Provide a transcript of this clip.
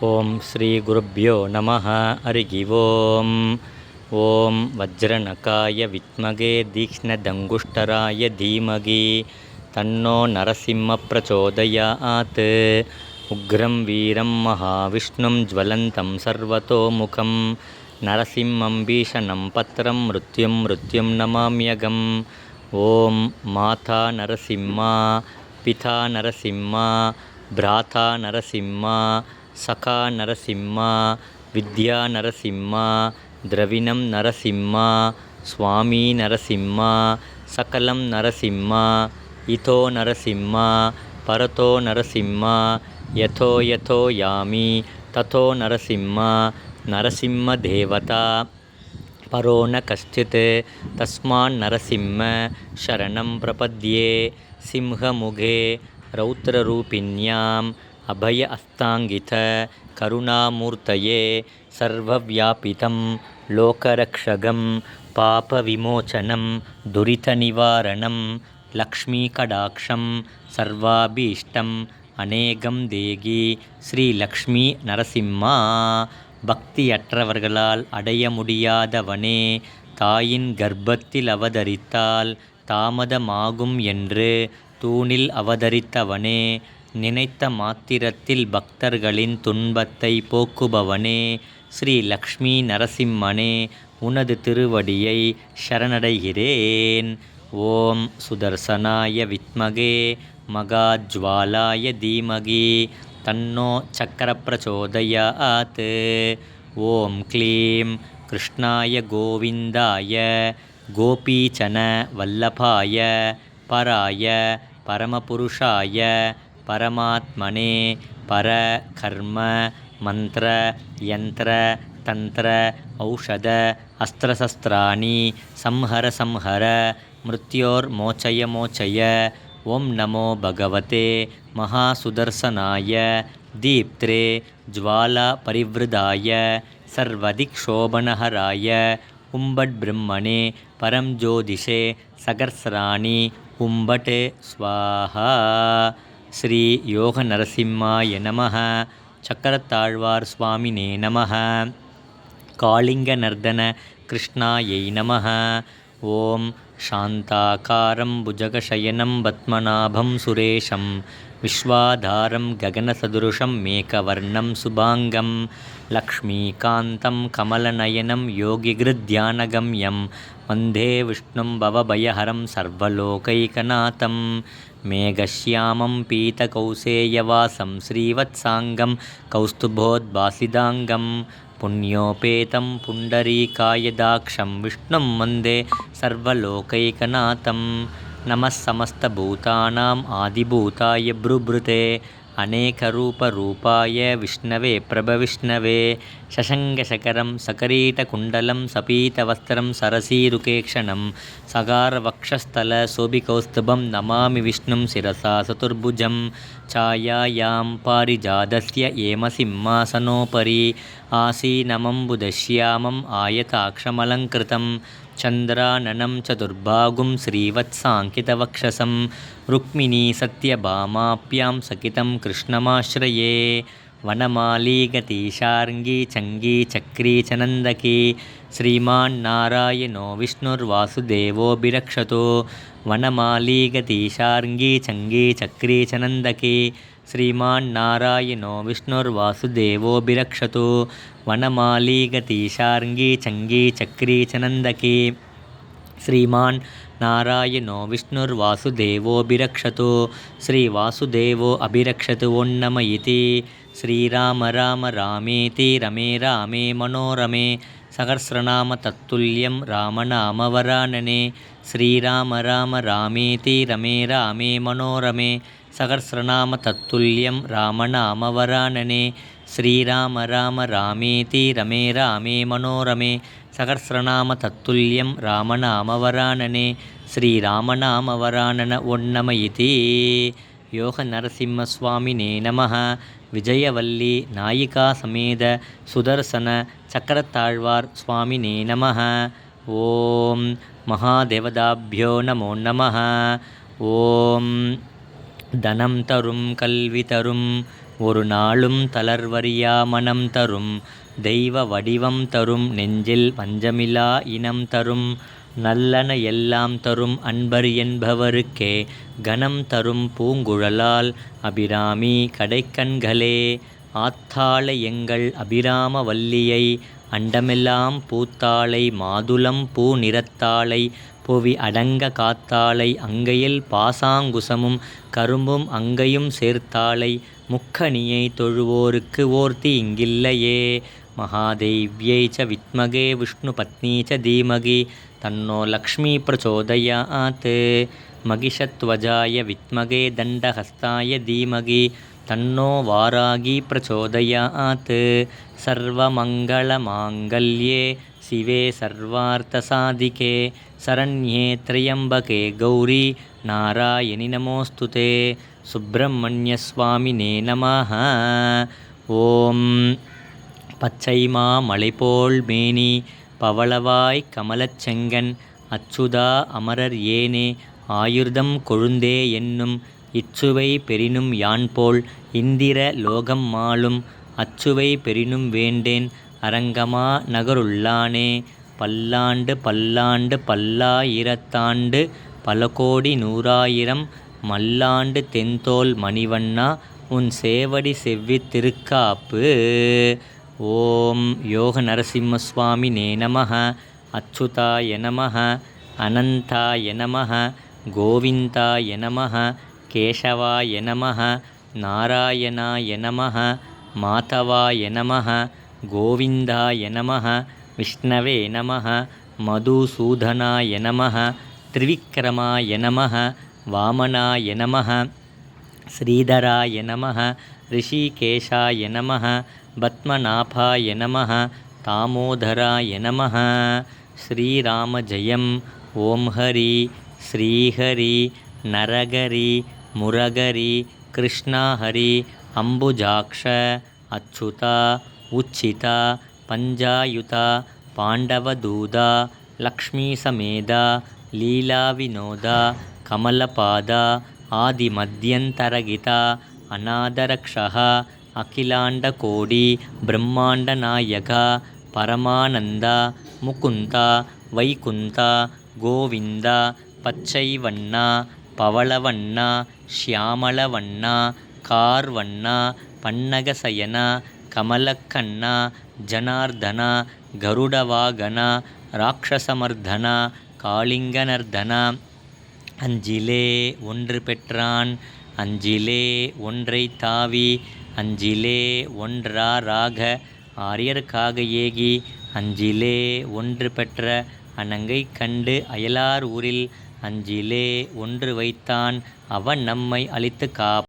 ஓம் ஸ்ரீ குருப்பியோ நம அருகி ஓம். ஓம் வஜ்ரநகாய வித்மகே தீக்ஷ்ணதங்குஷ்டராய தீமகி. தன்னோ நரசிம்ம பிரச்சோதயாத். உக்ரம் வீரம் மகாவிஷ்ணும் ஜ்வலந்தம் சர்வத்தோமுகம் நரசிம்மம் பீஷணம் பத்திரம் மிருத்யும் மிருத்யும் நமாமியகம். ஓம் மாதா நரசிம்மா பிதா நரசிம்மா பிராதா நரசிம்மா சகா நரசிம்மா வித்யா நரசிம்மா திரவினம் நரசிம்மா சுவாமி நரசிம்மா சகலம் நரசிம்மா இதோ நரசிம்மா பரதோ நரசிம்மா யதோ யதோ யாமி ததோ நரசிம்மா நரசிம்ம தேவதா பரோ ந கஷ்டித் தஸ்மான் நரசிம்ம சரணம் பிரபத்யே சிம்ஹமுகே ரௌத்ரரூபிணியாம் அபய அஸ்தாங்கித கருணாமூர்த்தயே சர்வவியாபிதம் லோகரக்ஷகம் பாபவிமோச்சனம் துரிதநிவாரணம் லக்ஷ்மீகடாட்சம் சர்வாபீஷ்டம் அநேகம் தேகி ஸ்ரீலக்ஷ்மி நரசிம்மா. பக்தியற்றவர்களால் அடைய முடியாதவனே தாயின் கர்ப்பத்தில் அவதரித்தால் தாமதமாகும் என்று தூணில் அவதரித்தவனே நினைத்த மாத்திரத்தில் பக்தர்களின் துன்பத்தை போக்குபவனே. ஸ்ரீ லக்ஷ்மி நரசிம்மனே உனது திருவடியை சரணடைகிறேன். ஓம் சுதர்சனாய வித்மகே மகாஜ்வாலாய தீமகி தன்னோ சக்கரப்பிரச்சோதயாத் ஓம் க்ளீம் கிருஷ்ணாய கோவிந்தாய கோபீச்சன வல்லபாய பராய பரமபுருஷாய பரமாத்மனே பர கர்ம மந்திர யந்திர தந்திர ஔஷத அஸ்திரசஸ்திராணி சம்ஹர சம்ஹர மிருத்யோர் மோச்சய மோச்சய ஓம் நமோ பகவதே மகாசுதர்சனாய தீப்திரே ஜுவாலா பரிவிருதாய சர்வதிக்ஷோபனஹராய உம்பட் பிரம்மணே பரம் ஜோதிஷே சகர்சராணி உம்பட் ஸ்வாஹா. ஸ்ரீ யோக நரசிம்மாய நமக சக்கரத்தாழ்வார் சுவாமினே நமக காளிங்க நர்தன கிருஷ்ணாயை நமக ஓம் சாந்தாக்காரம் புஜகசயனம் பத்மநாபம் சுரேஷம். विश्वाधारं गगनसदृशं मेकवर्णं शुभाङ्गं लक्ष्मीकान्तं कमलनयनं योगिगृध्यानगम्यं वन्दे विष्णुं भवभयहरं सर्वलोकैकनाथं मेघश्यामं पीतकौसेयवासं श्रीवत्साङ्गं कौस्तुभोद्भासिदाङ्गं पुण्योपेतं पुण्डरीकायदाक्षं विष्णुं वन्दे सर्वलोकैकनाथं नमः समस्तभूतानाम् आदिभूताय भ्रुभृते अनेकरूपरूपाय विष्णवे प्रभविष्णवे शशङ्गशकरं सकरीटकुण्डलं सपीतवस्त्रं सरसीरुकेक्षणं सगारवक्षस्थलशोभिकौस्तुभं नमामि विष्णुं शिरसा चतुर्भुजं छायायां पारिजातस्य हेमसिंहासनोपरि आसीनमम्बुदश्यामम् आयताक्षमलङ्कृतं चन्द्राननं चतुर्बाहुं श्रीवत्साङ्कितवक्षसं रुक्मिणी सत्यभामाप्यां सकितं कृष्णमाश्रये वनमालीगतीशार्ङ्गी चङ्गी चक्री च नन्दकी श्रीमान्नारायणो विष्णुर्वासुदेवोऽभिरक्षतु वनमालीगतीशार्ङ्गी चङ्गी चक्री च नन्दकी శ్రీమాన్నారాయణో విష్ణుర్వాసుదేవోభిరక్షతు వనమాలీగతీశార్ంగీ చంగీ చక్రీ చనందకీ శ్రీమాన్ నారాయణో విష్ణుర్వాసుదేవోభిరక్షతు శ్రీవాసుదేవో అభిరక్షతు ఓన్నమ ఇది శ్రీరామ రామ రామేతి రమే రామే మనోరమే సహస్రనామ తత్తుల్యం రామనామవరాననే శ్రీరామ రామ రామేతి రమే రామే మనోరమే சகசிரநாம தத்துல்யம் ராமநாமவராணனே ஸ்ரீராம ராம ராமேதி ரமே ராமே மனோரமே. சகசிரநாம தத்துல்யம் ராமநாமவராணனே ஸ்ரீராமநாமவராணன ஒன்னமயிதி யோக நரசிம்மசுவாமினே நம விஜயவல்லி நாயிகா சமேத சுதர்சன சக்கரத்தாழ்வார் சுவாமினே நம ஓம் மகாதேவதாபியோ நமோ நம ஓம் தனம் தரும் கல்வி தரும் ஒரு நாளும் தளர்வறியா மனம் தரும். தெய்வ வடிவம் தரும் நெஞ்சில் பஞ்சமிலா இனம் தரும். நல்லன எல்லாம் தரும் அன்பர் என்பவருக்கே கணம் தரும் பூங்குழலால் அபிராமி கடைக்கண்களே. ஆத்தாளை எங்கள் அபிராம வல்லியை அண்டமெல்லாம் பூத்தாளை மாதுளம் பூ நிறத்தாளை புவி அடங்க காத்தாளை அங்கையில் பாசாங்குசமும் கரும்பும் அங்கையும் சேர்த்தாளை முக்கணியை தொழுவோருக்கு ஓர்த்தி இங்கில்லையே. மகாதேவ்யை ச வித்மகே விஷ்ணுபத்னி ச தீமகி தன்னோ லக்ஷ்மி பிரச்சோதயாத் மகிஷத்வஜாய வித்மகே தண்டஹஸ்தாய தீமகி தன்னோ வாராகி பிரச்சோதயாத் சிவே சர்வார்த்தசாதிகே சரண்யே திரையம்பகே கௌரி நாராயணி நமோஸ்துதே சுப்பிரமணியசுவாமினே நமः ஓம். பச்சைமா மலைபோல் மேனி பவளவாய் கமலச்செங்கன் அச்சுதா அமரர் ஏனே ஆயுர்தம் கொழுந்தே என்னும் இச்சுவை பெரினும் யான்போல் இந்திர லோகம் மாளும் அச்சுவை பெரினும் வேண்டேன் அரங்கமா நகருள்ளானே. பல்லாண்டு பல்லாண்டு பல்லாயிரத்தாண்டு பல கோடி நூறாயிரம் மல்லாண்டு தென்தோல் மணிவண்ணா உன் சேவடி செவ்வி திருக்காப்பு. ஓம் யோக நரசிம்மசுவாமினே நம அச்சுதாய நம அனந்தாய நம கோவிந்தாய நம கேசவாய நம நாராயணாய நம மாதவாய நம गोविन्दाय नमः विष्णवे नमः मधुसूदनाय नमः त्रिविक्रमाय नमः वामनाय नमः श्रीधराय नमः ऋषिकेशाय नमः पद्मनाभाय नमः दामोदराय नमः। श्रीरामजयम् ॐ हरि श्रीहरि नरगरि मुरगरि कृष्णाहरि अम्बुजाक्ष अच्युता உச்சிதா பஞ்சாயுதா பாண்டவதூதா லக்ஷ்மீசமேதா லீலாவினோதா கமலபாதா ஆதிமத்யந்தரகிதா அநாதரக்ஷः அகிலாண்டகோடி பிரம்மாண்டநாயகா பரமானந்தா முகுந்தா வைகுந்தா கோவிந்தா பச்சைவண்ணா பவளவண்ணா ஷியாமளவண்ணா கார்வண்ணா பன்னகசயனா கமலக்கண்ணா ஜனார்தனா கருடவாகனா ராட்சசமர்தனா காளிங்கனர்தனா. அஞ்சிலே ஒன்று பெற்றான் அஞ்சிலே ஒன்றை தாவி அஞ்சிலே ஒன்றா ராக ஆரியர்க்காக ஏகி அஞ்சிலே ஒன்று பெற்ற அனங்கை கண்டு அயலார் ஊரில் அஞ்சிலே ஒன்று வைத்தான் அவன் நம்மை அழித்து காப்